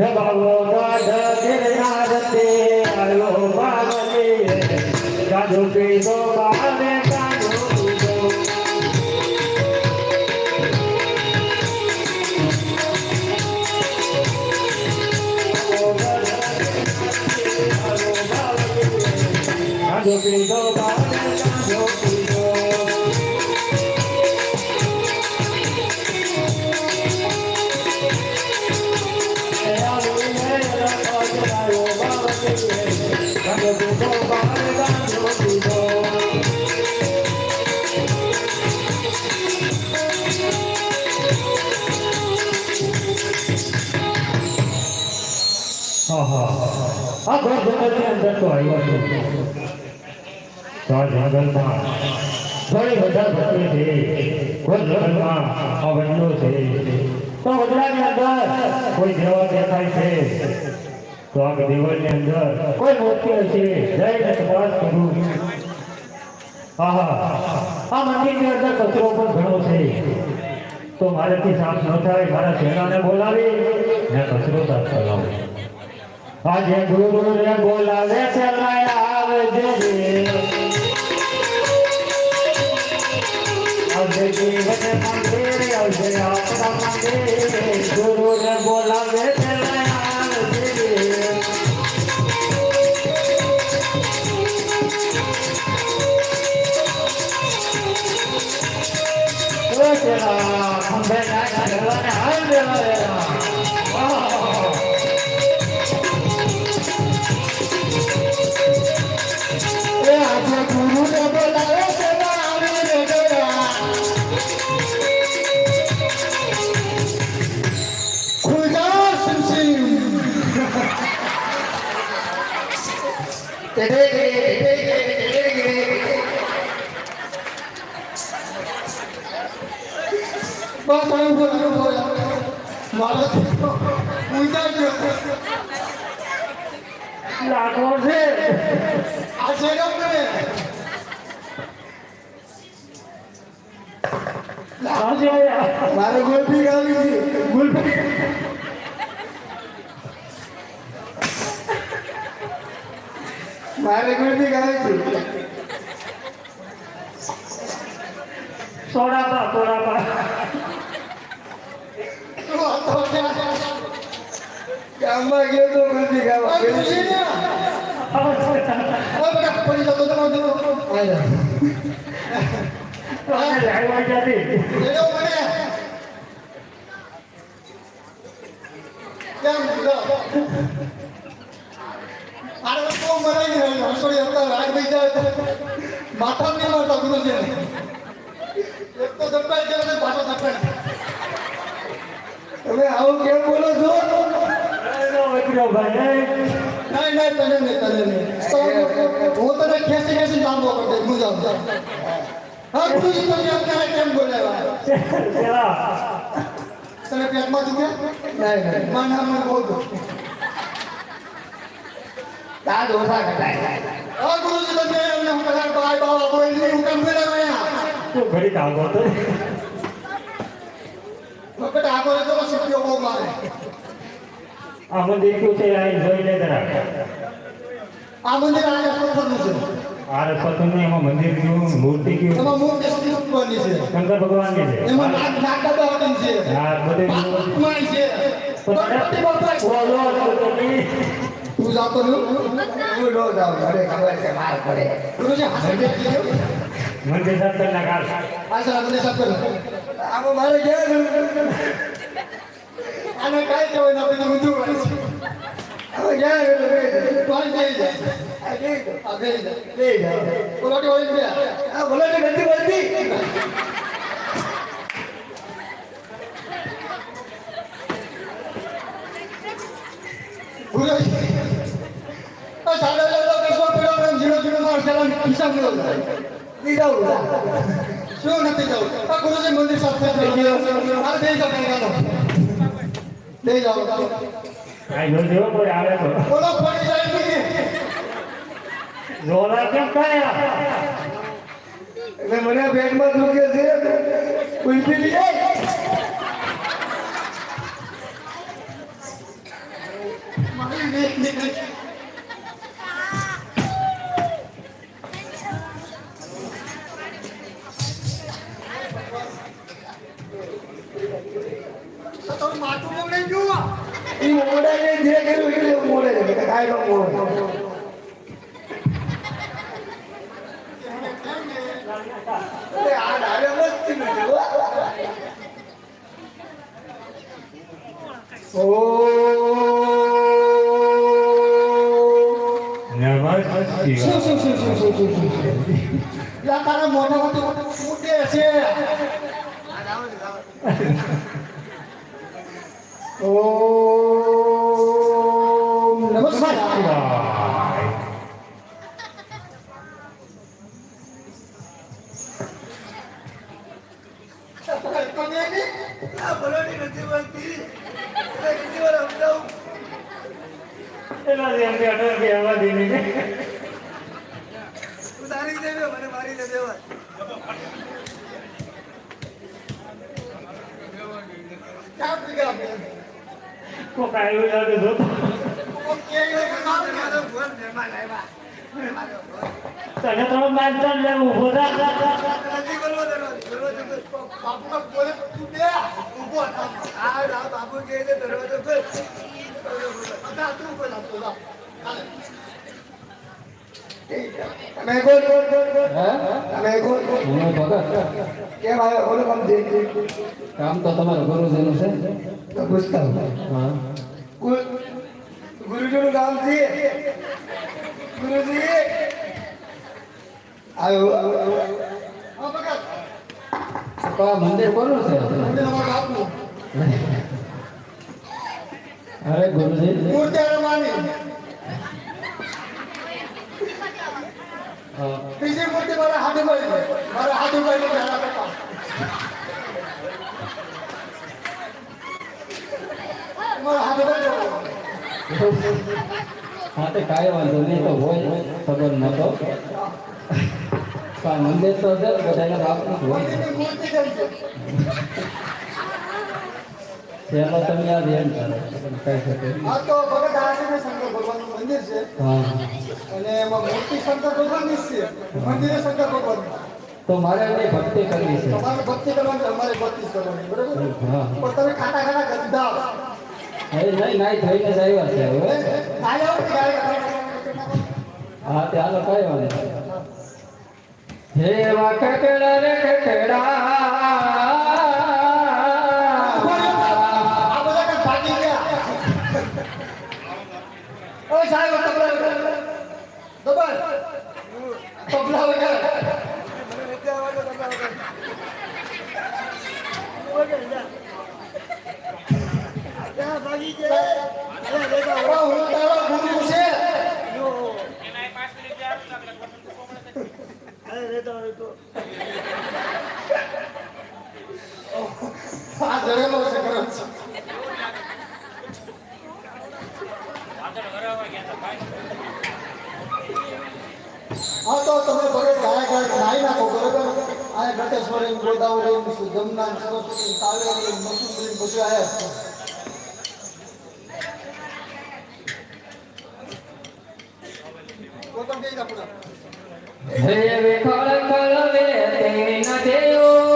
હે બાબો દાદ ગિરનારતે આયો બાવલે ગાજો ગાજો પીધો ગાજો પીધો બાને ગાજો પીધો ઘણી બધા ભક્તિ છે. આ વડલો છે. તો વડલાની અંદર કોઈ દેવા દેખાય છે. તો આ દેવળની અંદર કોઈ મૂર્તિ છે જઈને તપાસ કરું આહા. આ કચરો પણ ઘણો છે. તો મારાથી સાફ ન થાય, મારા સેનાને બોલાવી કચરો સાફ કરાવું. આજે ગુરુ ને બોલાવે છે આવજે. આવજે જીવન મંદિર, આવજે આપણા મંદિર. ગુરુ ને બોલાવે ઓચલા મારો ખુલજા ગયો લાગો છે આ છે ને મને આજે મારે ગુલફી ખાવી છે ગુલફી મારે ગુલફી ખાવી છે સોડા પા સોડા પા ગામમાં ગયો તો ગુલફી ખાવા પડી જતો તો મને માથા નહીં મારતા ગુરુ છે એક તો દબાઈ જાય પાછો દબાઈ તમે આવું કેમ બોલો છો વકરો ભાઈ નહીં નહીં તને નહીં તને નહીં. હું તને ખેંચી ખેંચી લાંબો કરી દઈશ હા ગુરુજી તમે અત્યારે કેમ બોલાવ્યા તને પેટમાં દુખે? નહીં નહીં. માં મને બહુ દુખે. તા દોસા કટાય હા ગુરુજી તમે એમને હું કદાચ બાય બાવા કોઈ હું કેમ બોલાવ્યા તું ઘડી કામ કરતો. આગળ તો શક્તિઓ બહુ મારે. આ મંદિર કયું છે? આ જોઈને જરા. આ મંદિર આ પથ્થરનું છે. આ રસોતનું એમાં મંદિર કયું મૂર્તિ કયું? એમાં મૂર્તિ ઉપરની છે. શંકર ભગવાનની છે. એમાં નાગ નાગદાવાની છે. હા બધે માય છે. ગણપતિ બાપા બોલો રસોતની. તું જાતો નહીં હું નો જાવ અરે ખબર છે માર પડે. હાથે બેસી મંદિર સાફ કરી નાખ આ સર મંદિર સાફ કરો. આમાં મારે ગયા આને કાઈ કહેવાય ના ઊંધું શું નથી જાઉં આ ગુરુજી મંદિર સાફ થઈ ગયો આ દઈ જાઓ કાંઈ દઈ ભાઈ જો તો. એટલે મને પેટમાં દુખે માથું બગડે જો ઈ મોડે જે એટલે મોડે છે કે કાંઈ મોડે અરે આ ડાળે મસ્તી નથી તારા મોઢામાં ઉડે છે નમસ્કાર આ ભલોની નથી મળતી એટલે કેટલી વાર સમજાવું એના જેમ કે અઢાર કે આવા દીની ઉતારી દેવે મને દેવાય. ક્યાં કોક આવ્યું તને તો માનતા ઊભો થા. બાપુના બોલે તું બે. ઊભો થા. બાપુ કે દરવાજો તું બોલ તમે કોણ તમે કોણ હું ભગત કેમ આવ્યો બોલો કામ છે? કામ તો તમારા ગુરુજીનું છે. તો પૂછતા હું. હા ગુરુ ગુરુજીનું કામ છે. ગુરુજી. આવ્યો હા બકા તો આ મંદિર કોનું છે? મને અમાર બાપનું. અરે ગુરુજી. મૂર્તિ હા. બીજી મૂર્તિ મારા હાથે મળી ગઈ મારા હાથે મળી ગઈ મારા પપ્પા મારા હાથે મળી ગઈ હા તે કાંઈ વાંધો નહીં તો હોય ખબર નતો પણ મંદિર તો છે ને બધાના બાપનું જ હોય મંદિરની મૂર્તિ કેમ છે પેલો તમે આ ધ્યાન કરો કહી શકે મંદિર છે. અને એમાં મૂર્તિ શંકર ભગવાનની છે. મંદિરે શંકર ભગવાનનું. તો મારે એને ભક્તિ કરવી છે. તમારે ભક્તિ કરવાની અમારે ભક્તિ કરવાની બરાબર પણ તમે ખાટા ખાટા ગંદા અરે નહીં નાઈ થઈને જ આવ્યા છે હવે. કે હા તે હાલો કઈ વાંધો હે વા કકડા રે કકડા આ બધા કાંઈ ભાગી ગયા ઓય સાહેબ તબલા વગાડ. દબાણ. તબલા વગાડ. મને નથી આવડતો તમને વગર. ક્યાં ભાગી ગયા? અરે લેતા આવો. ઓ, હું તો. તમે ભલે નાખો બરોબર આ ઘટેશ્વરી ગોદાવરી જમના સરસ્વતી કાવેરી મસુંદરી બધું આપણે હે વિખળ કળવે તેન દેવો